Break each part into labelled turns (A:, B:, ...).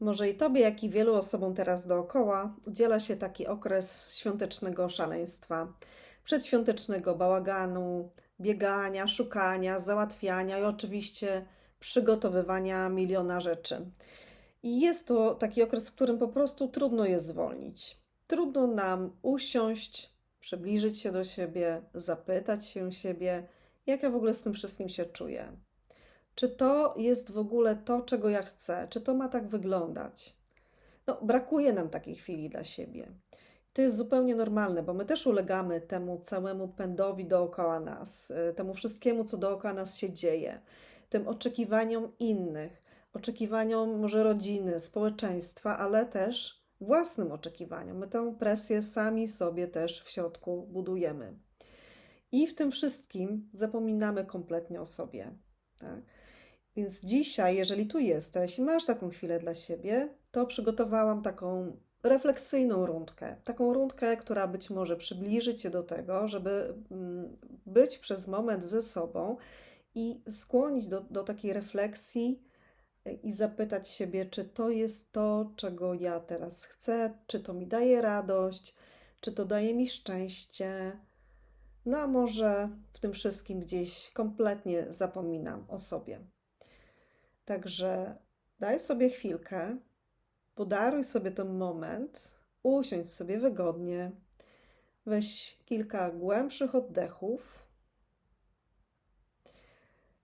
A: Może i Tobie, jak i wielu osobom teraz dookoła, udziela się taki okres świątecznego szaleństwa, przedświątecznego bałaganu, biegania, szukania, załatwiania i oczywiście przygotowywania miliona rzeczy. I jest to taki okres, w którym po prostu trudno jest zwolnić. Trudno nam usiąść, przybliżyć się do siebie, zapytać się siebie, jak ja w ogóle z tym wszystkim się czuję. Czy to jest w ogóle to, czego ja chcę? Czy to ma tak wyglądać? No, brakuje nam takiej chwili dla siebie. To jest zupełnie normalne, bo my też ulegamy temu całemu pędowi dookoła nas, y, temu wszystkiemu, co dookoła nas się dzieje, tym oczekiwaniom innych, oczekiwaniom może rodziny, społeczeństwa, ale też własnym oczekiwaniom. My tę presję sami sobie też w środku budujemy. I w tym wszystkim zapominamy kompletnie o sobie. Tak? Więc dzisiaj, jeżeli tu jesteś i masz taką chwilę dla siebie, to przygotowałam taką refleksyjną rundkę. Taką rundkę, która być może przybliży cię do tego, żeby mm, być przez moment ze sobą i skłonić do, do takiej refleksji e, i zapytać siebie, czy to jest to, czego ja teraz chcę, czy to mi daje radość, czy to daje mi szczęście. No a może w tym wszystkim gdzieś kompletnie zapominam o sobie. Także daj sobie chwilkę, podaruj sobie ten moment, usiądź sobie wygodnie, weź kilka głębszych oddechów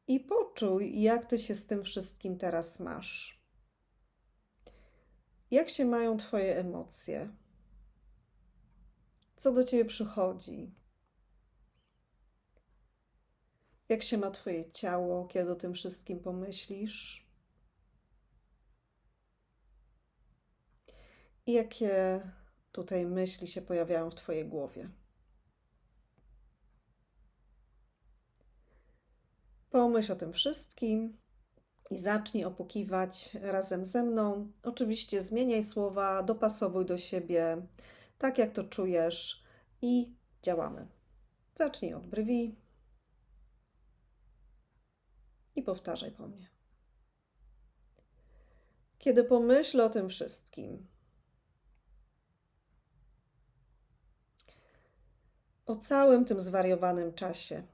A: i poczuj, jak ty się z tym wszystkim teraz masz. Jak się mają Twoje emocje? Co do Ciebie przychodzi? Jak się ma Twoje ciało, kiedy o tym wszystkim pomyślisz? I jakie tutaj myśli się pojawiają w Twojej głowie? Pomyśl o tym wszystkim i zacznij opukiwać razem ze mną. Oczywiście zmieniaj słowa, dopasowuj do siebie, tak jak to czujesz i działamy. Zacznij od brwi i powtarzaj po mnie. Kiedy pomyślę o tym wszystkim, o całym tym zwariowanym czasie,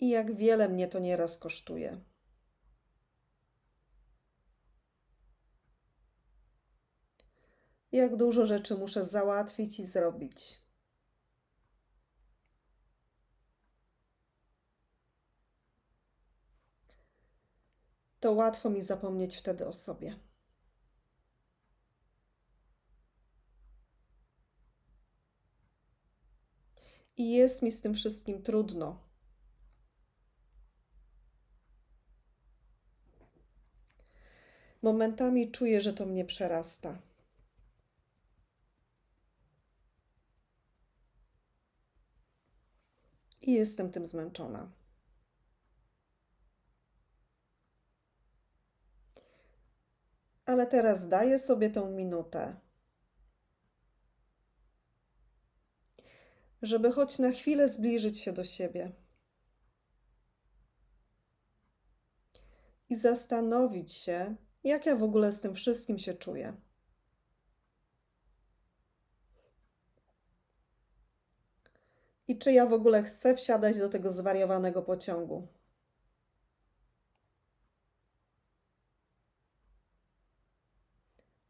A: i jak wiele mnie to nieraz kosztuje. Jak dużo rzeczy muszę załatwić i zrobić. To łatwo mi zapomnieć wtedy o sobie. I jest mi z tym wszystkim trudno. Momentami czuję, że to mnie przerasta. I jestem tym zmęczona. Ale teraz daję sobie tą minutę, żeby choć na chwilę zbliżyć się do siebie i zastanowić się, jak ja w ogóle z tym wszystkim się czuję. I czy ja w ogóle chcę wsiadać do tego zwariowanego pociągu?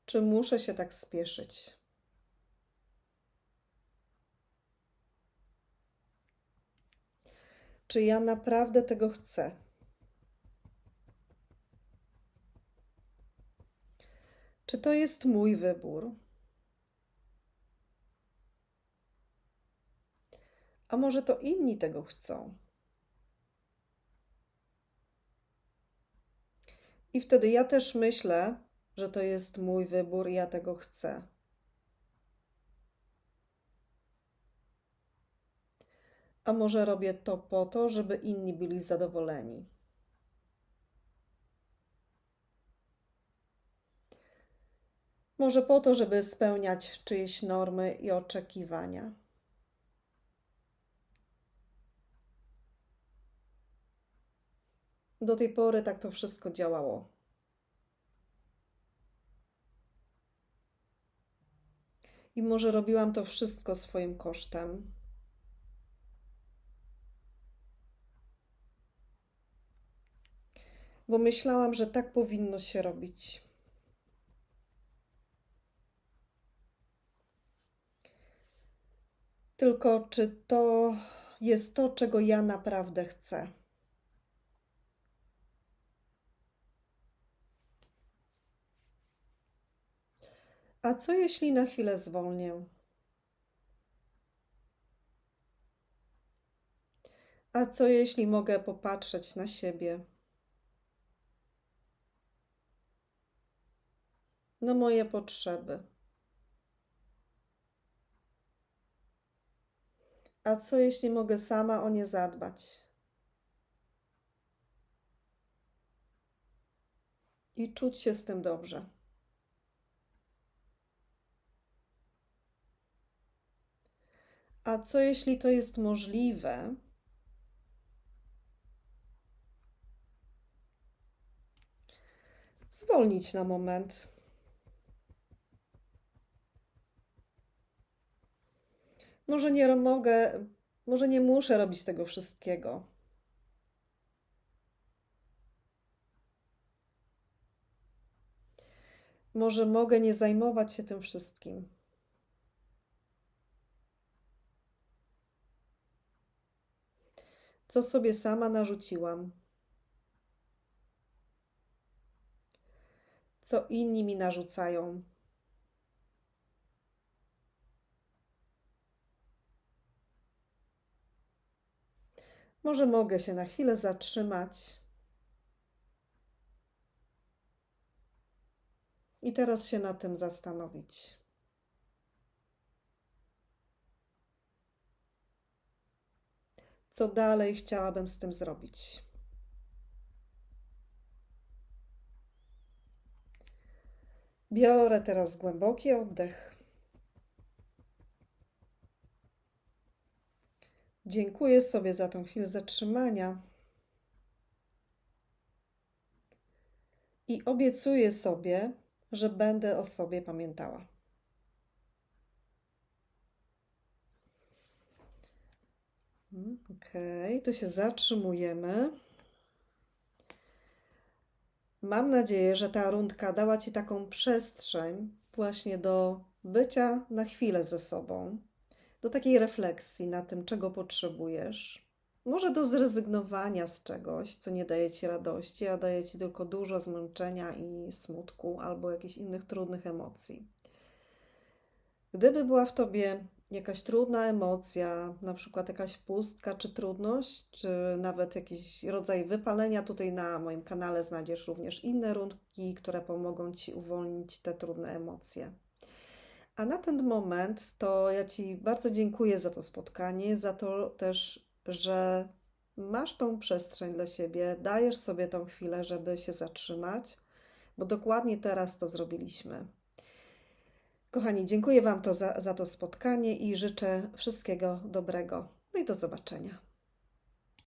A: Czy muszę się tak spieszyć? Czy ja naprawdę tego chcę? Czy to jest mój wybór? A może to inni tego chcą? I wtedy ja też myślę, że to jest mój wybór i ja tego chcę. A może robię to po to, żeby inni byli zadowoleni? Może po to, żeby spełniać czyjeś normy i oczekiwania. Do tej pory tak to wszystko działało. I może robiłam to wszystko swoim kosztem. Bo myślałam, że tak powinno się robić. Tylko czy to jest to, czego ja naprawdę chcę? A co jeśli na chwilę zwolnię? A co jeśli mogę popatrzeć na siebie? Na moje potrzeby. A co jeśli mogę sama o nie zadbać? I czuć się z tym dobrze. A co jeśli to jest możliwe? Zwolnić na moment. Może nie mogę, może nie muszę robić tego wszystkiego. Może mogę nie zajmować się tym wszystkim. Co sobie sama narzuciłam. Co inni mi narzucają. Może mogę się na chwilę zatrzymać. I teraz się na tym zastanowić. Co dalej chciałabym z tym zrobić? Biorę teraz głęboki oddech. Dziękuję sobie za tą chwilę zatrzymania. I obiecuję sobie, że będę o sobie pamiętała. Okej, tu się zatrzymujemy. Mam nadzieję, że ta rundka dała Ci taką przestrzeń właśnie do bycia na chwilę ze sobą, do takiej refleksji na tym, czego potrzebujesz. Może do zrezygnowania z czegoś, co nie daje Ci radości, a daje Ci tylko dużo zmęczenia i smutku albo jakichś innych trudnych emocji. Gdyby była w Tobie jakaś trudna emocja, na przykład jakaś pustka czy trudność, czy nawet jakiś rodzaj wypalenia, tutaj na moim kanale znajdziesz również inne rundki, które pomogą Ci uwolnić te trudne emocje. A na ten moment to ja Ci bardzo dziękuję za to spotkanie, za to też, że masz tą przestrzeń dla siebie, dajesz sobie tą chwilę, żeby się zatrzymać, bo dokładnie teraz to zrobiliśmy. Kochani, dziękuję Wam to za, za to spotkanie i życzę wszystkiego dobrego. No i do zobaczenia.